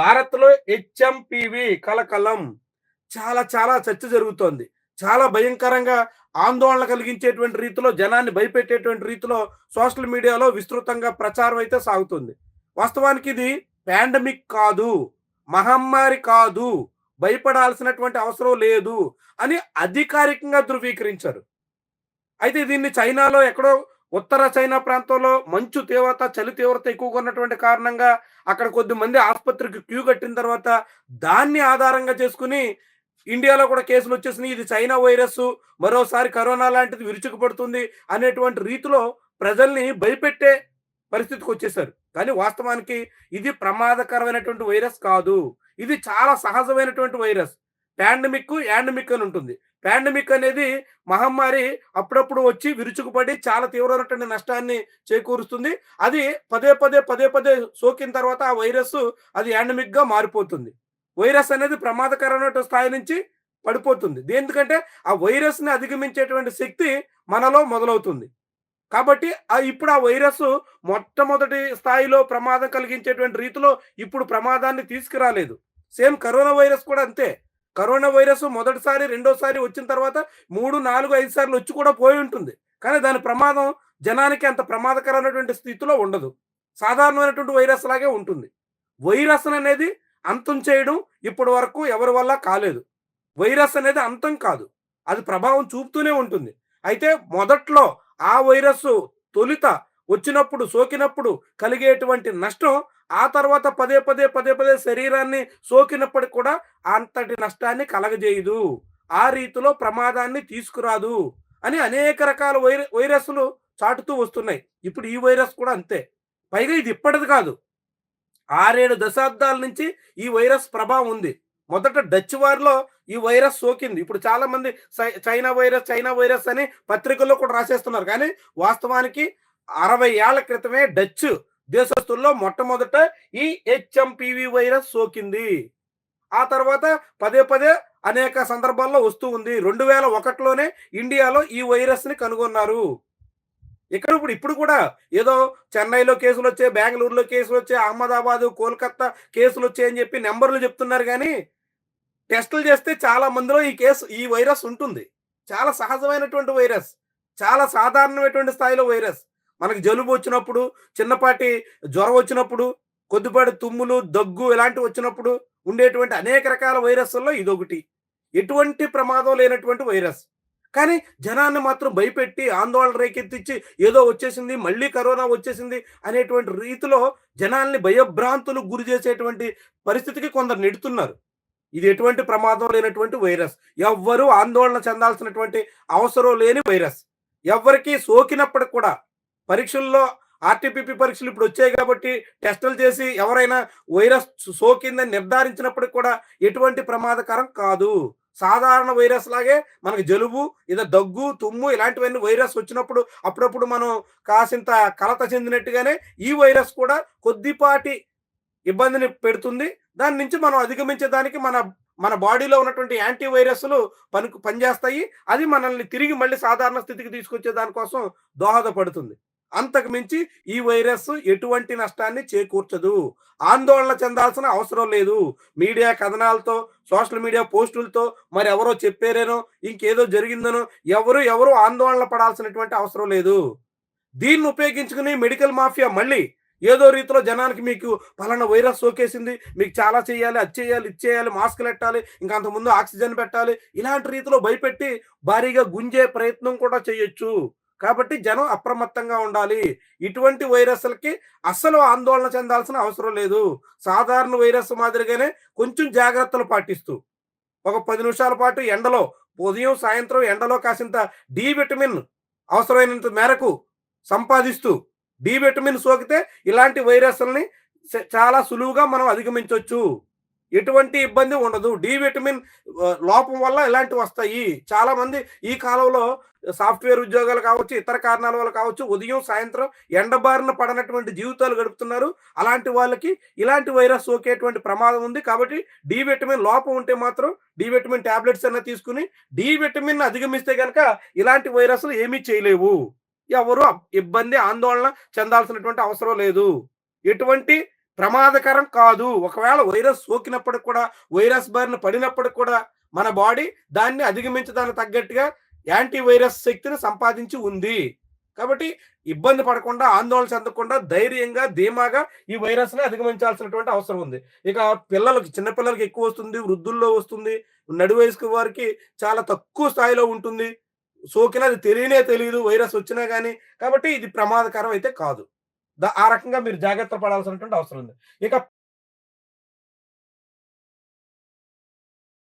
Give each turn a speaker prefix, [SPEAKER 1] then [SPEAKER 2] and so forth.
[SPEAKER 1] భారత్‌లో హెచ్ఎంపీవీ కలకలం. చాలా చాలా చర్చ జరుగుతోంది. చాలా భయంకరంగా ఆందోళన కలిగించేటువంటి రీతిలో జనాన్ని భయపెట్టేటువంటి రీతిలో సోషల్ మీడియాలో విస్తృతంగా ప్రచారం అయితే సాగుతుంది. వాస్తవానికి ఇది పాండమిక్ కాదు. మహమ్మారి కాదు. భయపడాల్సినటువంటి అవసరం లేదు అని అధికారికంగా ధృవీకరించారు. అయితే దీన్ని చైనాలో ఎక్కడో ఉత్తర చైనా ప్రాంతంలో మంచు తీవ్రత, చలి తీవ్రత ఎక్కువగా ఉన్నటువంటి కారణంగా అక్కడ కొద్ది మంది ఆసుపత్రికి క్యూ కట్టిన తర్వాత దాన్ని ఆధారంగా చేసుకుని ఇండియాలో కూడా కేసులు వచ్చేసినాయి. ఇది చైనా వైరస్ మరోసారి కరోనా లాంటిది విరుచుకుపడుతుంది అనేటువంటి రీతిలో ప్రజల్ని భయపెట్టే పరిస్థితికి వచ్చేసారు కానీ వాస్తవానికి ఇది ప్రమాదకరమైనటువంటి వైరస్ కాదు. ఇది చాలా సహజమైనటువంటి వైరస్. పాండమిక్, యాండమిక్ అని ఉంటుంది. పాండమిక్ అనేది మహమ్మారి అప్పుడప్పుడు వచ్చి విరుచుకుపడి చాలా తీవ్రమైనటువంటి నష్టాన్ని చేకూరుస్తుంది. అది పదే పదే, పదే పదే సోకిన తర్వాత ఆ వైరస్ అది యాండమిక్‌గా మారిపోతుంది. వైరస్ అనేది ప్రమాదకరమైన స్థాయి నుంచి పడిపోతుంది. ఎందుకంటే ఆ వైరస్‌ని అధిగమించేటువంటి శక్తి మనలో మొదలవుతుంది. కాబట్టి ఇప్పుడు ఆ వైరస్సు మొట్టమొదటి స్థాయిలో ప్రమాదం కలిగించేటువంటి రీతిలో ఇప్పుడు ప్రమాదాన్ని తీసుకురాలేదు. సేమ్ కరోనా వైరస్ కూడా అంతే. కరోనా వైరస్ మొదటిసారి, రెండోసారి వచ్చిన తర్వాత 3, 4, 5 సార్లు వచ్చి కూడా పోయి ఉంటుంది కానీ దాని ప్రమాదం జనానికి అంత ప్రమాదకరమైనటువంటి స్థితిలో ఉండదు. సాధారణమైనటువంటి వైరస్ లాగే ఉంటుంది. వైరస్ అనేది అంతం చేయడం ఇప్పటి వరకు ఎవరి వల్ల కాలేదు. వైరస్ అనేది అంతం కాదు. అది ప్రభావం చూపుతూనే ఉంటుంది. అయితే మొదట్లో ఆ వైరస్సు తొలుత వచ్చినప్పుడు, సోకినప్పుడు కలిగేటువంటి నష్టం ఆ తర్వాత పదే పదే, పదే పదే శరీరాన్ని సోకినప్పటికి కూడా అంతటి నష్టాన్ని కలగజేయదు. ఆ రీతిలో ప్రమాదాన్ని తీసుకురాదు అని అనేక రకాల వైర వైరస్‌లు చాటుతూ వస్తున్నాయి. ఇప్పుడు ఈ వైరస్ కూడా అంతే. పైగా ఇది ఇప్పటిది కాదు. 6, 7 దశాబ్దాల నుంచి ఈ వైరస్ ప్రభావం ఉంది. మొదట డచ్ వారిలో ఈ వైరస్ సోకింది. ఇప్పుడు చాలామంది సై చైనా వైరస్, చైనా వైరస్ అని పత్రికల్లో కూడా రాసేస్తున్నారు. కానీ వాస్తవానికి 60 ఏళ్ళ క్రితమే డచ్ దేశస్తుల్లో మొట్టమొదట ఈ హెచ్ఎంపివి వైరస్ సోకింది. ఆ తర్వాత పదే పదే అనేక సందర్భాల్లో వస్తూ ఉంది. 2001లోనే ఇండియాలో ఈ వైరస్‌ని కనుగొన్నారు. ఇక్కడ ఇప్పుడు ఇప్పుడు కూడా ఏదో చెన్నైలో కేసులు వచ్చాయి బెంగళూరులో కేసులు వచ్చాయి అహ్మదాబాదు, కోల్‌కత్తా కేసులు వచ్చాయని చెప్పి నెంబర్లు చెప్తున్నారు కానీ టెస్టులు చేస్తే చాలా మందిలో ఈ కేసు ఈ వైరస్ ఉంటుంది. చాలా సహజమైనటువంటి వైరస్. చాలా సాధారణమైనటువంటి స్థాయిలో వైరస్. మనకు జలుబు వచ్చినప్పుడు, చిన్నపాటి జ్వరం వచ్చినప్పుడు, కొద్దిపాటి తుమ్ములు, దగ్గు ఇలాంటివి వచ్చినప్పుడు ఉండేటువంటి అనేక రకాల వైరస్‌ల్లో ఇదొకటి. ఎటువంటి ప్రమాదం లేనటువంటి వైరస్. కానీ జనాన్ని మాత్రం భయపెట్టి, ఆందోళన రేకెత్తించి ఏదో వచ్చేసింది, మళ్ళీ కరోనా వచ్చేసింది అనేటువంటి రీతిలో జనాల్ని భయభ్రాంతులు గురి చేసేటువంటి పరిస్థితికి కొందరు నెడుతున్నారు. ఇది ఎటువంటి ప్రమాదం లేనటువంటి వైరస్. ఎవ్వరు ఆందోళన చెందాల్సినటువంటి అవసరం లేని వైరస్. ఎవ్వరికీ సోకినప్పటికి కూడా పరీక్షల్లో ఆర్‌టీపీపీ పరీక్షలు ఇప్పుడు వచ్చాయి కాబట్టి టెస్టులు చేసి ఎవరైనా వైరస్ సోకిందని నిర్ధారించినప్పటికి కూడా ఎటువంటి ప్రమాదకరం కాదు. సాధారణ వైరస్ లాగే మనకు జలుబు, ఏదో దగ్గు, తుమ్ము ఇలాంటివన్నీ వైరస్ వచ్చినప్పుడు అప్పుడప్పుడు మనం కాసింత కలత చెందినట్టుగానే ఈ వైరస్ కూడా కొద్దిపాటి ఇబ్బందిని పెడుతుంది. దాని నుంచి మనం అధిగమించేదానికి మన మన బాడీలో ఉన్నటువంటి యాంటీ వైరస్‌లు పని పనిచేస్తాయి. అది మనల్ని తిరిగి మళ్ళీ సాధారణ స్థితికి తీసుకొచ్చే దానికోసం దోహదపడుతుంది. అంతకు మించి ఈ వైరస్ ఎటువంటి నష్టాన్ని చేకూర్చదు. ఆందోళన చెందాల్సిన అవసరం లేదు. మీడియా కథనాలతో, సోషల్ మీడియా పోస్టులతో మరెవరో చెప్పారేనో ఇంకేదో జరిగిందనో ఎవరు ఎవరు ఆందోళన పడాల్సినటువంటి అవసరం లేదు. దీన్ని ఉపయోగించుకుని మెడికల్ మాఫియా మళ్ళీ ఏదో రీతిలో జనానికి మీకు పలానా వైరస్ సోకేసింది. మీకు చాలా చేయాలి, అది చేయాలి, ఇది చేయాలి, మాస్కులెట్టాలి, ఇంకా అంతకుముందు ఆక్సిజన్ పెట్టాలి. ఇలాంటి రీతిలో భయపెట్టి భారీగా గుంజే ప్రయత్నం కూడా చేయొచ్చు. కాబట్టి జనం అప్రమత్తంగా ఉండాలి. ఇటువంటి వైరస్‌లకి అస్సలు ఆందోళన చెందాల్సిన అవసరం లేదు. సాధారణ వైరస్ మాదిరిగానే కొంచెం జాగ్రత్తలు పాటిస్తూ, ఒక పది నిమిషాల పాటు ఎండలో ఉదయం, సాయంత్రం ఎండలో కాసింత డి విటమిన్ అవసరమైనంత మేరకు సంపాదిస్తూ, డి విటమిన్ సోకితే ఇలాంటి వైరస్‌లని చాలా సులువుగా మనం అధిగమించవచ్చు ఎటువంటి ఇబ్బంది ఉండదు. డి విటమిన్ లోపం వల్ల ఇలాంటివి వస్తాయి. చాలామంది ఈ కాలంలో సాఫ్ట్‌వేర్ ఉద్యోగాలు కావచ్చు, ఇతర కారణాల వల్ల కావచ్చు, ఉదయం, సాయంత్రం ఎండబారిన పడనటువంటి జీవితాలు గడుపుతున్నారు. అలాంటి వాళ్ళకి ఇలాంటి వైరస్ సోకేటువంటి ప్రమాదం ఉంది. కాబట్టి డి విటమిన్ లోపం ఉంటే మాత్రం డి విటమిన్ టాబ్లెట్స్ అన్న తీసుకొని, డి విటమిన్ అధిగమిస్తే కనుక ఇలాంటి వైరస్‌లు ఏమీ చేయలేవు. ఎవరు ఇబ్బంది, ఆందోళన చెందాల్సినటువంటి అవసరం లేదు. ఎటువంటి ప్రమాదకరం కాదు. ఒకవేళ వైరస్ సోకినప్పటికి కూడా, వైరస్ బారిన పడినప్పటికి కూడా మన బాడీ దాన్ని అధిగమించడానికి తగ్గట్టుగా యాంటీ వైరస్ శక్తిని సంపాదించి ఉంది. కాబట్టి ఇబ్బంది పడకుండా, ఆందోళన చెందకుండా ధైర్యంగా, ధీమాగా ఈ వైరస్‌ని అధిగమించాల్సినటువంటి అవసరం ఉంది. ఇక పిల్లలకి చిన్నపిల్లలకి ఎక్కువ వస్తుంది వృద్ధుల్లో వస్తుంది. నడు వయసు వారికి చాలా తక్కువ స్థాయిలో ఉంటుంది. సోకినా అది తెలియనే తెలియదు వైరస్ వచ్చినా కానీ కాబట్టి ఇది ప్రమాదకరం అయితే కాదు. ఆ రకంగా మీరు జాగ్రత్త పడాల్సినటువంటి అవసరం ఉంది. ఇక